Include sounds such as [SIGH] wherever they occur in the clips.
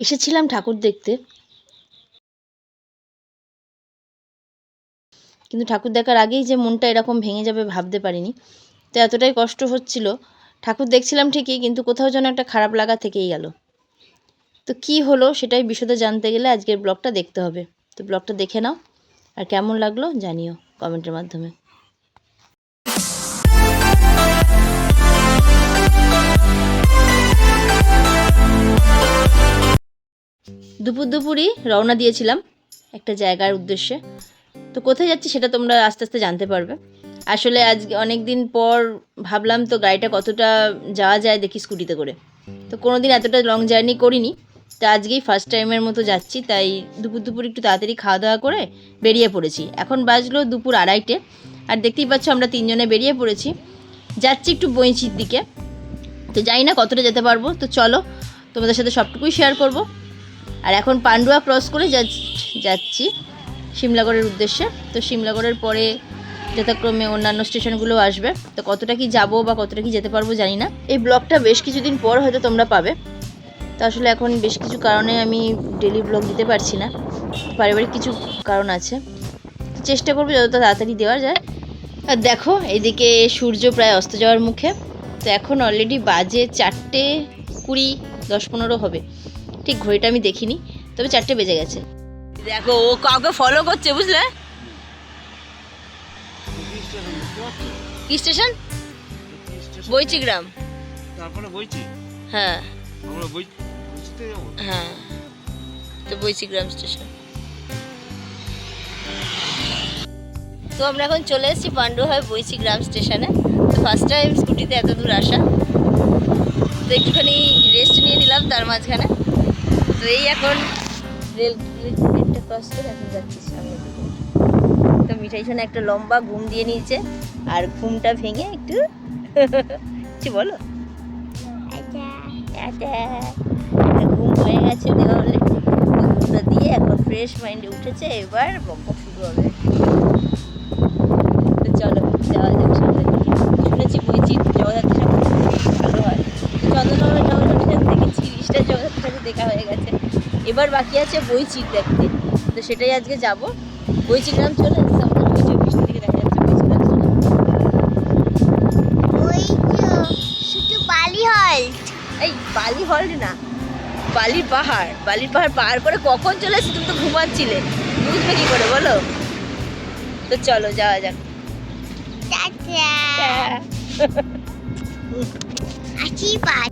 এসেছিলাম ঠাকুর দেখতে। কিন্তু ঠাকুর দেখার আগেই যে মনটা এরকম ভেঙে যাবে ভাবতে পারিনি। তো এতটাই কষ্ট হচ্ছিল। ঠাকুর দেখছিলাম ঠিকই, কিন্তু কোথাও যেন একটা খারাপ লাগা থেকেই গেল। তো কি হলো সেটাই বিশদে জানতে গেলে আজকের ব্লগটা দেখতে হবে। তো ব্লগটা দেখে নাও, আর কেমন লাগল জানিও কমেন্টের মাধ্যমে। দুপুর দুপুরই রওনা দিয়েছিলাম একটা জায়গার উদ্দেশ্যে। তো কোথায় যাচ্ছি সেটা তোমরা আস্তে আস্তে জানতে পারবে। আসলে আজকে অনেক দিন পর ভাবলাম তো গাড়িটা কতটা যাওয়া যায় দেখি স্কুটিতে করে। তো কোনো দিন এতটা লং জার্নি করিনি। তো আজকেই ফার্স্ট টাইমের মতো যাচ্ছি, তাই দুপুর দুপুর একটু তাড়াতাড়ি খাওয়া দাওয়া করে বেরিয়ে পড়েছি। এখন বাজলো দুপুর আড়াইটে, আর দেখতেই পাচ্ছ আমরা তিনজনে বেরিয়ে পড়েছি। যাচ্ছি একটু বইঁচির দিকে। তো জানি না কতটা যেতে পারব, তো চলো তোমাদের সাথে সবটুকুই শেয়ার করব। আর এখন পান্ডুয়া ক্রস করে যাচ্ছি যাচ্ছি সিমলাগড়ের উদ্দেশ্যে। তো সিমলাগড়ের পরে যথাক্রমে অন্যান্য স্টেশনগুলো আসবে। তো কতটা কি যাব বা কতটা কি যেতে পারব জানি না। এই ব্লগটা বেশ কিছুদিন পর হয়তো তোমরা পাবে। তো আসলে এখন বেশ কিছু কারণে আমি ডেলি ব্লগ দিতে পারছি না। পারিবারিক কিছু কারণ আছে। চেষ্টা করব যতটা তাড়াতাড়ি দেওয়া যায়। আর দেখো এইদিকে সূর্য প্রায় অস্ত যাওয়ার মুখে। তো এখন অলরেডি বাজে চারটে কুড়ি, দশ পনেরো হবে। ঠিক ঘড়িটা আমি দেখিনি তবে চারটে বেজে গেছে। দেখো ও কাউকে ফলো করছে বুঝলে? কি স্টেশন? বইচি গ্রাম তারপরে বইছি হ্যাঁ। আমরা হ্যাঁ। তো বইচি গ্রাম স্টেশন। তো আমরা এখন চলে এসেছি পাণ্ডু হয় বইচি গ্রাম স্টেশনে। তো ফার্স্ট টাইম স্কুটিতে এত দূর আসা। তো একটুখানি রেস্ট নিয়ে নিলাম তার মাঝখানে। তো এই এখন রেল রেলটা ক্রস করে এখন যাচ্ছি সামনে দিকে। তো মিঠাই শোনা একটা লম্বা ঘুম দিয়ে নিয়েছে আর ঘুমটা ভেঙে একটু [LAUGHS] কি বলো? আচ্ছা। একটা ঘুম হয়ে গেছে দেওয়া হলে ঘুমটা দিয়ে এখন ফ্রেশ মাইন্ডে উঠেছে এবার বকবক শুরু হবে তো চলো যাওয়া যাক সামনের দিকে শুনেছি বইছি জগদ্ধাত্রী ঠাকুর বেশ ভালো হয় চন্দ্রনগরের জগদ্ধাত্রী ঠাকুর দেখেছি ইস্টার জগদ্ধাত্রী ঠাকুর দেখা হয়ে গেছে এবার বাকি আছে বইচির দেখতে। তো সেটাই আজকে যাব। বইচি গ্রাম চলে এসেছে আমাদের বইচি পিছন থেকে দেখা যাচ্ছে বইচি গ্রাম চলে ওই শুধু বালি হল। এই বালি হল্ট না বালির পাহাড়। বালির পাহাড় পার করে কখন চলে এসেছি তুমি তো ঘুমাচ্ছিলে। বুঝবে কি করে বলো? তো চলো যাওয়া যাক। চাচা আশীর্বাদ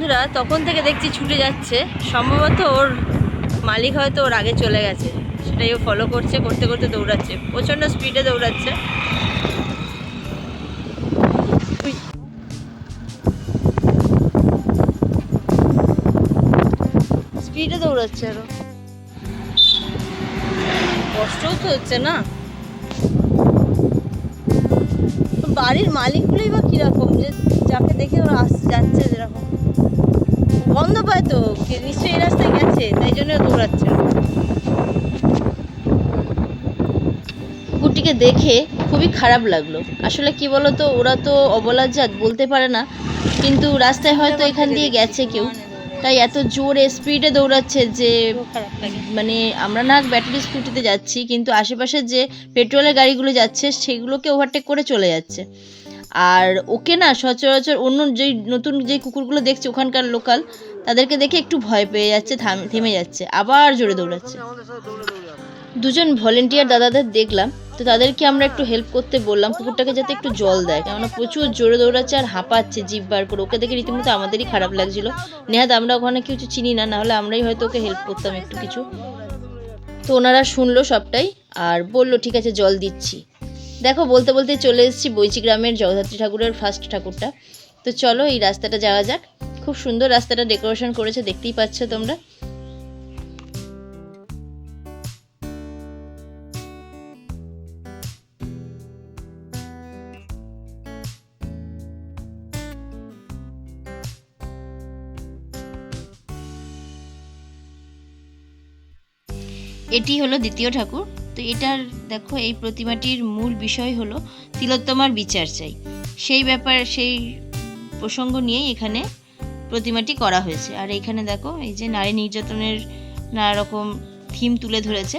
বন্ধুরা তখন থেকে দেখছি ছুটে যাচ্ছে। সম্ভবত ওর মালিক হয়তো ওর আগে চলে গেছে। সেটাই ও ফলো করছে করতে করতে দৌড়াচ্ছে। প্রচণ্ড স্পিডে দৌড়াচ্ছে। স্পিডে দৌড়াচ্ছে আরও। কষ্টও তো হচ্ছে না। বাড়ির মালিকগুলোই বা কীরকম? যে যাকে দেখে ওরা আস যাচ্ছে যেরকম। বন্ধ পায় তো নিশ্চয়ই এই রাস্তায় গেছে, তাই জন্য দৌড়াচ্ছে। কুকুরটিকে দেখে খুবই খারাপ লাগল। আসলে কি বলতো, ওরা তো অবলার জাত, বলতে পারে না। কিন্তু রাস্তায় হয়তো এখান দিয়ে গেছে কেউ। তাই এত জোরে স্পিডে দৌড়াচ্ছে যে মানে আমরা না ব্যাটারি স্কুটিতে যাচ্ছি, কিন্তু আশেপাশে যে পেট্রোলের গাড়িগুলো যাচ্ছে, সেগুলোকে ওভারটেক করে চলে যাচ্ছে। আর ওকে না সচরাচর অন্য যেই নতুন যে কুকুরগুলো দেখছে, ওখানকার লোকাল তাদেরকে দেখে একটু ভয় পেয়ে যাচ্ছে, থাম যাচ্ছে, আবার জোরে দৌড়াচ্ছে। দুজন ভলেন্টিয়ার দাদাদের দেখলাম, তো তাদেরকে আমরা একটু হেল্প করতে বললাম, কুকুরটাকে যাতে একটু জল দেয়, কেননা প্রচুর জোরে দৌড়াচ্ছে আর হাঁপাচ্ছে জিভ বার করে। ওকে দেখে রীতিমতো আমাদেরই খারাপ লাগছিল। নেহাত আমরা ওখানে কিছু চিনি না, নাহলে আমরাই হয়তো ওকে হেল্প করতাম একটু কিছু। তো ওনারা শুনলো সবটাই আর বলল, ঠিক আছে, জল দিচ্ছি। দেখো, বলতে বলতে চলে এসেছি বৈচি গ্রামের জগদ্ধাত্রী ঠাকুরের ফার্স্ট ঠাকুরটা। তো চলো, এই রাস্তাটা যাওয়া যাক। খুব সুন্দর রাস্তাটা ডেকোরেশন করেছে, দেখতেই পাচ্ছ তোমরা। এটি হলো দ্বিতীয় ঠাকুর। তো এটার, দেখো, এই প্রতিমাটির মূল বিষয় হলো তিলোত্তমার বিচার চাই। সেই ব্যাপার, সেই প্রসঙ্গ নিয়েই এখানে প্রতিমাটি করা হয়েছে। আর এখানে দেখো, এই যে নারী নির্যাতনের নানা রকম থিম তুলে ধরেছে।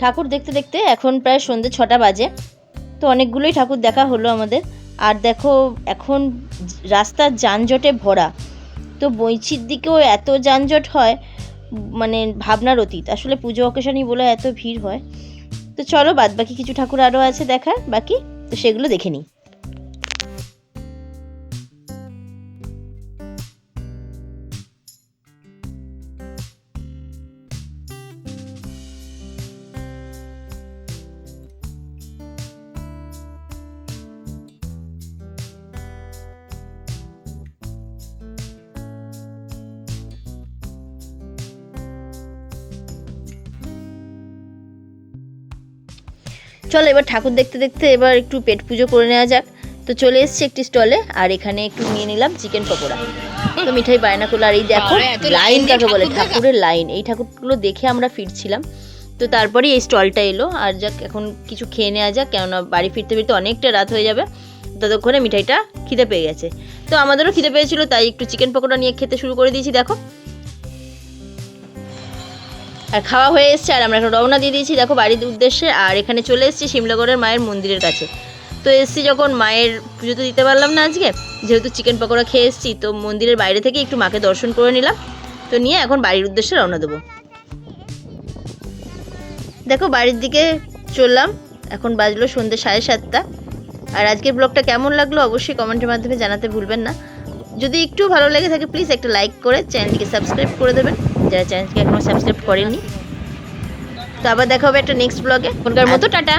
ঠাকুর দেখতে দেখতে এখন প্রায় সন্ধ্যে ছটা বাজে। তো অনেকগুলোই ঠাকুর দেখা হলো আমাদের। আর দেখো, এখন রাস্তার যানজটে ভরা। তো বইছির দিকেও এত যানজট হয় মানে ভাবনার অতীত। আসলে পুজো অকেশনই বলে এত ভিড় হয়। তো চলো বাদ বাকি কিছু ঠাকুর আরও আছে দেখার, বাকি তো সেগুলো দেখে নিই। চলো এবার ঠাকুর দেখতে দেখতে এবার একটু পেট পুজো করে নেওয়া যাক। তো চলে এসেছি একটি স্টলে আর এখানে একটু নিয়ে নিলাম চিকেন পকোড়া। তো মিঠাই বায়না করল আর এই দেখো লাইন কাকে বলে ঠাকুরের লাইন। এই ঠাকুরগুলো দেখে আমরা ফিরছিলাম। তো তারপরে এই স্টলটা এলো। আর যাক এখন কিছু খেয়ে নেওয়া যাক কেননা বাড়ি ফিরতে ফিরতে অনেকটা রাত হয়ে যাবে। ততক্ষণে মিঠাইটা খিদে পেয়ে গেছে। তো আমাদেরও খিদে পেয়েছিল তাই একটু চিকেন পকোড়া নিয়ে খেতে শুরু করে দিয়েছি দেখো। আর খাওয়া হয়ে এসছে, আর আমরা এখন রওনা দিয়ে দিয়েছি দেখো বাড়ির উদ্দেশ্যে, আর এখানে চলে এসেছি শিমলাগড়ের মায়ের মন্দিরের কাছে। তো এসছি যখন মায়ের পুজো তো দিতে পারলাম না আজকে, যেহেতু চিকেন পকোড়া খেয়ে এসেছি, তো মন্দিরের বাইরে থেকে একটু মাকে দর্শন করে নিলাম। তো নিয়ে এখন বাড়ির উদ্দেশ্যে রওনা দেবো। দেখো বাড়ির দিকে চললাম, এখন বাজলো সন্ধ্যে সাড়ে সাতটা। আর আজকের ব্লগটা কেমন লাগল অবশ্যই কমেন্টের মাধ্যমে জানাতে ভুলবেন না। যদি একটু ভালো লেগে থাকে প্লিজ একটা লাইক করে চ্যানেলটিকে সাবস্ক্রাইব করে দেবেন। যারা চ্যানেলকে এখনও সাবস্ক্রাইব করেনি। তো আবার দেখা হবে একটা নেক্সট ব্লগে এখনকার মতো, টাটা।